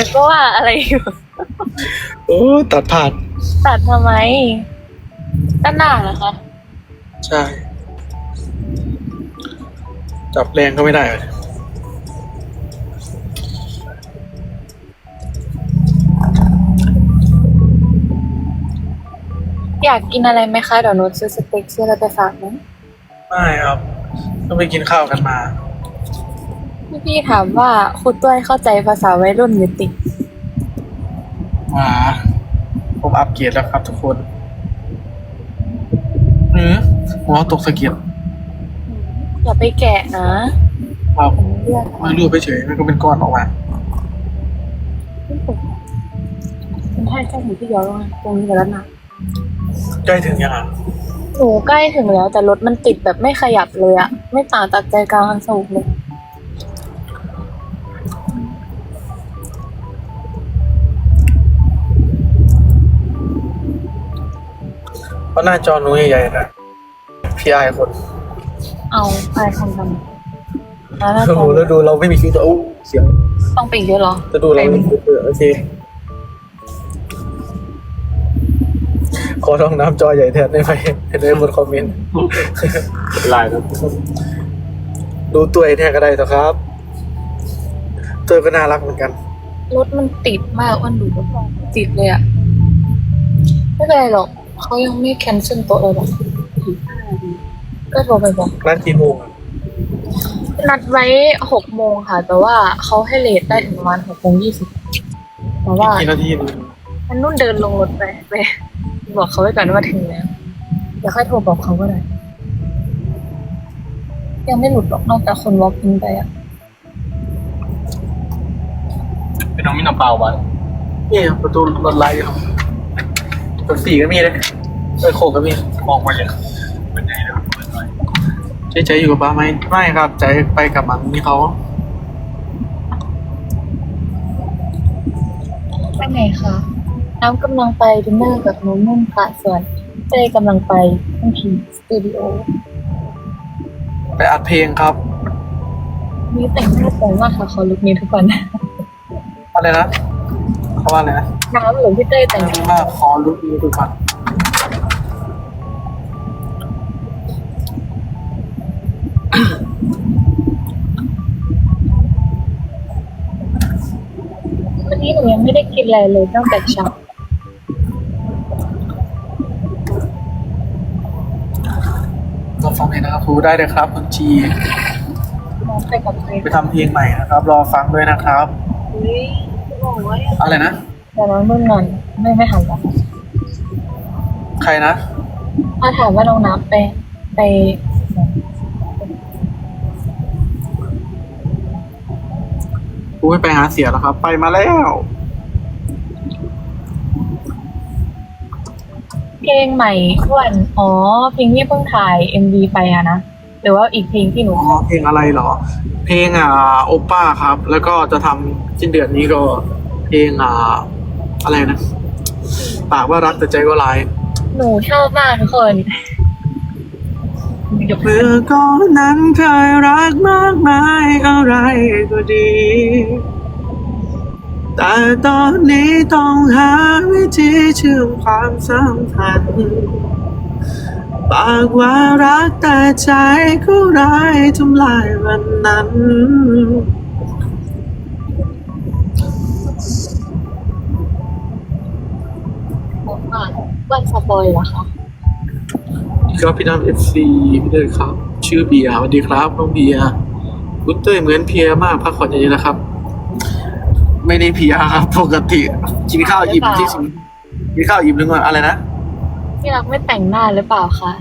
แล้วก็ว่าอะไรอยู่ โอ้ตัดผ่าน ตัดทำไมด้านหน้าเหรอคะใช่ จับแรงก็ไม่ได้เลยอยากกินอะไรไหมคะ เดี๋ยวหนูซื้อสเต็กซื้ออะไรไปฝากนะไม่ครับต้องไปกินข้าวกันมา พี่พี่ถามว่าครูต้วยเข้าใจภาษาวัยรุ่นหรือติดมาผมอัปเกรดแล้วครับทุกคนเออหัวตกสะเก็ดอย่าไปแกะนะครับผมเลือกมารูปไปเฉยมันก็เป็นก้อนออกมาคุณท่านแค่ถึงที่เดียวแล้วไงตรงนี้ไปแล้วนะใกล้ถึงยังอะหนูใกล้ถึงแล้วแต่รถมันติดแบบไม่ขยับเลยอะไม่ต่างจากใจกลางอันสูงเลย เพราะหน้าจอหนูใหญ่ๆนะพี่ไอายคนเอาไปทำทำแล้วน่าโอ้จะโหแล้วดูเราไม่มีคิวตัวอู้เสียงต้องปิดเยอะเหรอจะดูเราไม่มีคิวตัวโอเคขอลองน้ำจอใหญ่แทนได้ไหมเห็นในบนคอมเมนต์ลายครับดูตัวเองแทนก็ได้ต่อครับ ตัวก็น่ารักเหมือนกัน รถมันติดมากอ้วันดูรถติดเลยอะไม่เป็นไรหรอก เขายังไม่แคนเซิลโต๊ะเลยหรอกก็โทรไปบอกร้านกี่โมงอะนัดไว้หกโมงค่ะ แต่ว่าเขาให้เลทได้ถึงประมาณหกโมงยี่สิบแต่ว่ากี่นาทีนึงมันนุ่นเดินลงรถไปไปบอกเขาไว้ก่อนว่าถึงแล้วเดี๋ยวค่อยโทรบอกเขาก็ได้ยังไม่หลุดหรอกนอกจากคนวอล์กอินไปอะเป็นน้องมินำเปล่าวันนี่ประตูรถไล่ครับ รถสี่ก็มีเลยเออโคกก็มีมองมาอย่างเป็นไงนะครับเปิดหน่อยใจใจอยู่กับบ้าไหมไม่ครับใจไปกับมังนี่เขาไปไหนคะน้ำกำลังไปดินเนอร์กับน้องนุ่นค่ะส่วนเต้กำลังไปท่องทีสตูดิโอไปอัดเพลงครับ นี่แต่งหน้าสวยมากค่ะขอลุกนี้ทุกวันอะไรนะ เขาว่าอะไรนะน้ำหรือพี่เต้แต่งดีมากขอลุกนี้ทุกวันวันนี้หนูยังไม่ได้กินอะไรเลยตั้งแต่เช้ารอฟังเพลงนะครับครูได้เลยครับคุณจีน้องไปกับใครไปทำเพลงใหม่นะครับ รอฟังด้วยนะครับเฮ้ยบ อกว่าอะไรนะแต่น้องนุ่นนอนไม่ไม่หันหลังใครนะถ้าถามว่าน้องน้ำไปไปครูไม่ไปหาเสียแล้วครับ ไปมาแล้วเพลงใหม่อ้วนอ๋อเพลงที่เพิ่งถ่ายเอ็มวีไปอะนะ หรือว่าอีกเพลงที่หนูอ๋อเพลงอะไรเหรอ เพลงอ่าโอป้าครับ แล้วก็จะทำสิ้นเดือนนี้ก็เพลงอ่าอะไรนะปากว่ารักแต่ใจก็ร้าย หนูชอบมากทุกคนเมื่อก่อนนั้นเคยรักมากมายอะไรก็ดี แต่ตอนนี้ต้องหาวิธีเชื่อมความสัมพันธ์ ปากว่ารักแต่ใจก็ร้ายทำลายวันนั้นบอกว่าวันสปอยเหรอคะครับพี่น้ำเอฟซีพี่เดินครับ ชื่อเบียร์สวัสดีครับน้องเบียร์คุณเต้ยเหมือนเพลียมากพักผ่อนเยอะๆนะครับ ไม่ได้เพลียครับ ปกติกินข้าวอิ่มที่สุดกินข้าวอิ่มหรือว่าอะไรนะ พี่รักไม่แต่งหน้าหรือเปล่าคะ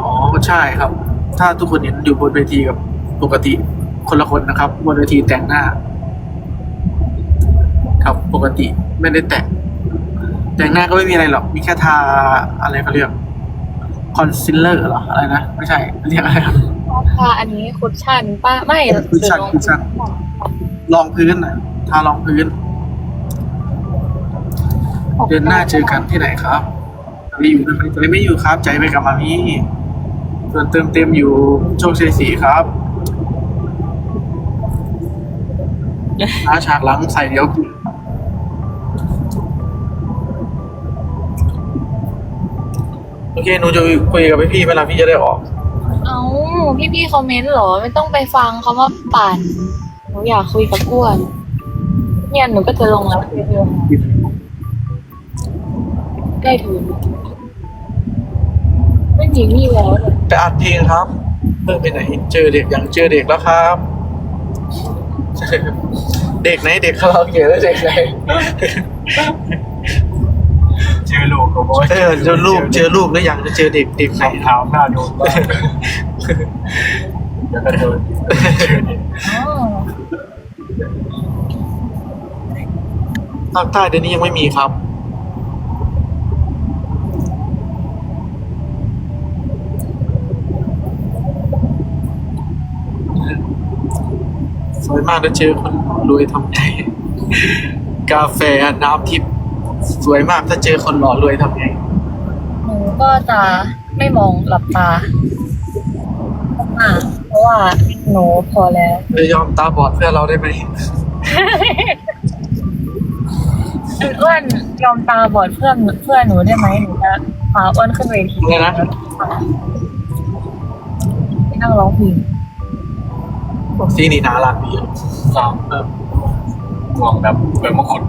อ๋อใช่ครับ ถ้าทุกคนเห็นอยู่บนเวทีกับปกติคนละคนนะครับ บนเวทีแต่งหน้า ครับปกติไม่ได้แต่งแต่งหน้าก็ไม่มีอะไรหรอก มีแค่ทาอะไรเขาเรียกคอนซีลเลอร์เหรออะไรนะไม่ใช่เรียกอะไรครับค่ะอันนี้คุชชั่นป้าไม่คุชชั่นคุชชั่นรองพื้นนะทารองพื้น เดือนหน้าเจอกันที่ไหนครับ ไม่อยู่นะตอนนี้ไม่อยู่ครับ ใจไปกับมามี่ส่วนเติมเต็มอยู่โชคชัยศรีครับเลยหาฉากหลังใส่เดี๋ยวโอเคหนูจะคุยกับพี่ๆเวลาพี่จะได้ออก เอาพี่พี่คอมเมนต์เหรอ ไม่ต้องไปฟังเขามาปั่นหนูอยากคุยกับอ้วนเนี่ยหนูก็จะลงแล้วเร็วๆได้ถึง หญิงมีแล้วเลยไปอัดเพลงครับเพิ่งไปไหน เจอเด็กอย่างเจอเด็กแล้วครับ เด็กไหนเด็กคาราโอเกะแล้วเด็กไหนเจอลูกก็บอกว่าเออเจอรูปเจอรูปแล้วยังจะเจอเด็กเด็กไหนเท้าหน้าโดนบ้างเดี๋ยวก็โดนเจอเนี่ยอ๋อภาคใต้เดี๋ยวนี้ยังไม่มีครับ มากแล้วเจอคนรวยทำไงกาแฟน้ำทิพย์สวยมากถ้าเจอคนหล่อรวยทำไงหนูก็จะไม่มองหลับตาอ่าเพราะว่าหนูพอแล้ว จะยอมตาบอดเพื่อเราได้ไหมอ้วนยอมตาบอดเพื่อนเพื่อนหนูได้ไหมหนูจะพาอ้วนขึ้นเวทีอะไรนะไปนั่งร้องเพลง ซีนี่น่ารักดีสามเพิ่มห่วงแบบเปิดมงกุฎ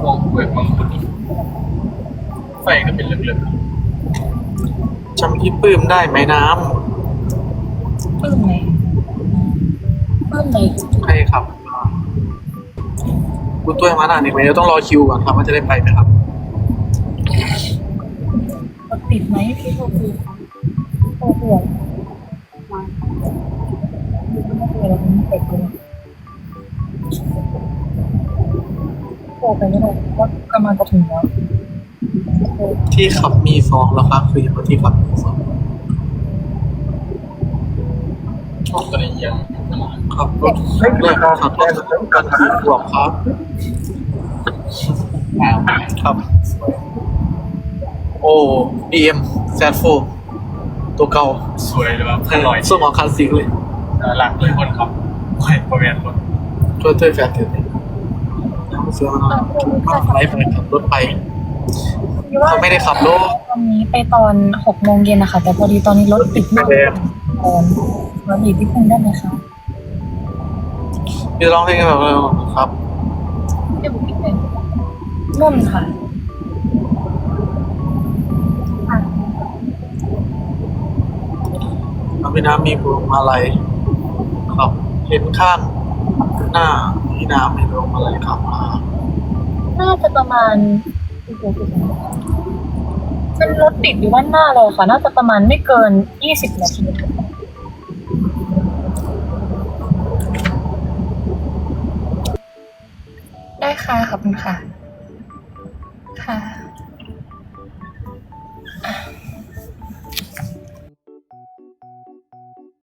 ห่วงเปิดมงกุฎไฟก็เป็นเหลืองจำพี่ปื้มได้ไหมน้ปลื้มไหมปลื้มไหมำใช่ครับคุณตุ้ยมาหน้าหนึ่งไหมเดี๋ยวต้องรอคิวก่อนครับว่าจะได้ไปไหมครับรถติดไหมพี่โทรคุยโทรคุยมาไม่คุยแล้วไม่ติดเลยโทรไปไม่ได้ว่ากำลังจะถึงแล้วที่ขับมีสองแล้วครับคืออย่างว่าที่ขับมีสองๆชอบตัวนี้ยังขับรถแรกขับรถกันสี่ขวบครับครับ โอ้ดีเอ็มแซดโฟ ตัวเก่าสวยเลยแบบอร่อยสมองคลาสสิกเลยหลักเลยคนครับไม่ประเมินคนช่วยเตยแฟนเถื่อนเสื้อมาไลฟ์ไปขับรถไปเขาไม่ได้ขับรถตอนนี้ไปตอนหกโมงเย็นนะคะแต่พอดีตอนนี้รถติดมากไฟแดงตอนรถอีกที่พึ่งได้ไหมคะพี่ร้องเพลงกันแบบครับเดี๋ยวผมคิดเป็นนุ่นค่ะอะ น้ำพี่น้ำมีพวงมาลัยครับเห็นข้างหน้าพี่น้ำมีพวงมาลัยขับมาน่าจะประมาณเป็นรถติดอยู่ด้านหน้าเลยค่ะ น่าจะประมาณไม่เกินยี่สิบนาทีได้ค่ะ ขอบคุณค่ะ ค่ะ